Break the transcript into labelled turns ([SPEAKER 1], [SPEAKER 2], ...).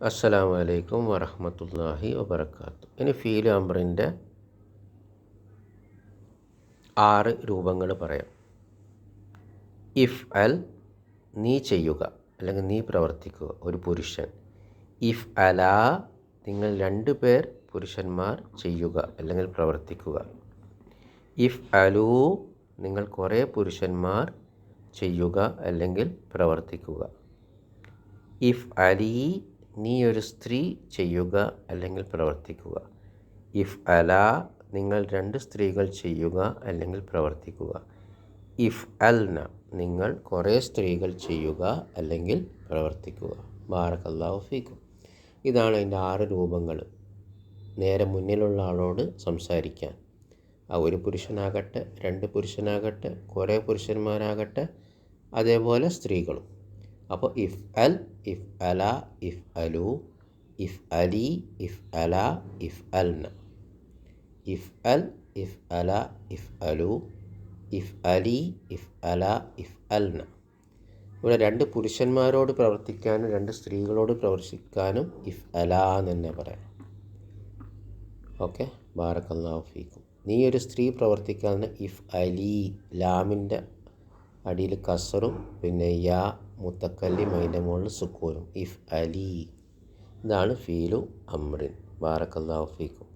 [SPEAKER 1] അസ്സലാമു അലൈക്കും വറഹമത്തല്ലാഹി വബർക്കാത്തു ഇനി ഫീൽ അംറിന്റെ ആറ് രൂപങ്ങൾ പറയാം. ഇഫ് അൽ നീ ചെയ്യുക അല്ലെങ്കിൽ നീ പ്രവർത്തിക്കുക ഒരു പുരുഷൻ. ഇഫ് അലാ നിങ്ങൾ രണ്ട് പേർ പുരുഷന്മാർ ചെയ്യുക അല്ലെങ്കിൽ പ്രവർത്തിക്കുക. ഇഫ് അലു നിങ്ങൾ കുറേ പുരുഷന്മാർ ചെയ്യുക അല്ലെങ്കിൽ പ്രവർത്തിക്കുക. ഇഫ് അലി നീ ഒരു സ്ത്രീ ചെയ്യുക അല്ലെങ്കിൽ പ്രവർത്തിക്കുക. ഇഫ് അല നിങ്ങൾ രണ്ട് സ്ത്രീകൾ ചെയ്യുക അല്ലെങ്കിൽ പ്രവർത്തിക്കുക. ഇഫ് അൽന നിങ്ങൾ കുറേ സ്ത്രീകൾ ചെയ്യുക അല്ലെങ്കിൽ പ്രവർത്തിക്കുക. ബാറക്കല്ലാഹു ഫീക്കും. ഇതാണ് അതിന്റെ ആറ് രൂപങ്ങൾ. നേരെ മുന്നിലുള്ള ആളോട് സംസാരിക്കാൻ. ആ ഒരു പുരുഷനാകട്ടെ രണ്ട് പുരുഷനാകട്ടെ കുറേ പുരുഷന്മാരാകട്ടെ അതേപോലെ സ്ത്രീകളും. അപ്പോൾ ഇഫ് അൽ ഇഫ് അല ഇഫ് അലു ഇഫ് അലി ഇഫ് അല ഇഫ് അൽന. ഇഫ് അൽ ഇഫ് അല ഇഫ് അലു ഇഫ് അലി ഇഫ് അല ഇഫ് അൽന. ഇവിടെ രണ്ട് പുരുഷന്മാരോട് പ്രവർത്തിക്കാനും രണ്ട് സ്ത്രീകളോട് പ്രവർത്തിക്കാനും ഇഫ് അല എന്ന് തന്നെ പറയാം. ഓക്കെ ബാറക്കല്ലാഹു ഫീക്കും. നീ ഒരു സ്ത്രീ പ്രവർത്തിക്കാൻ ഇഫ് അലി ലാമിന്റെ അടിയിൽ കസറും പിന്നെ യാ മുത്തക്കല്ലിം അതിന്റെ മുകളിൽ സുക്കൂനും ഇഫ് അലി. ഇതാണ് ഫീലു അമ്രിൻ. ബാറക്കല്ലാഹു ഫീക്കും.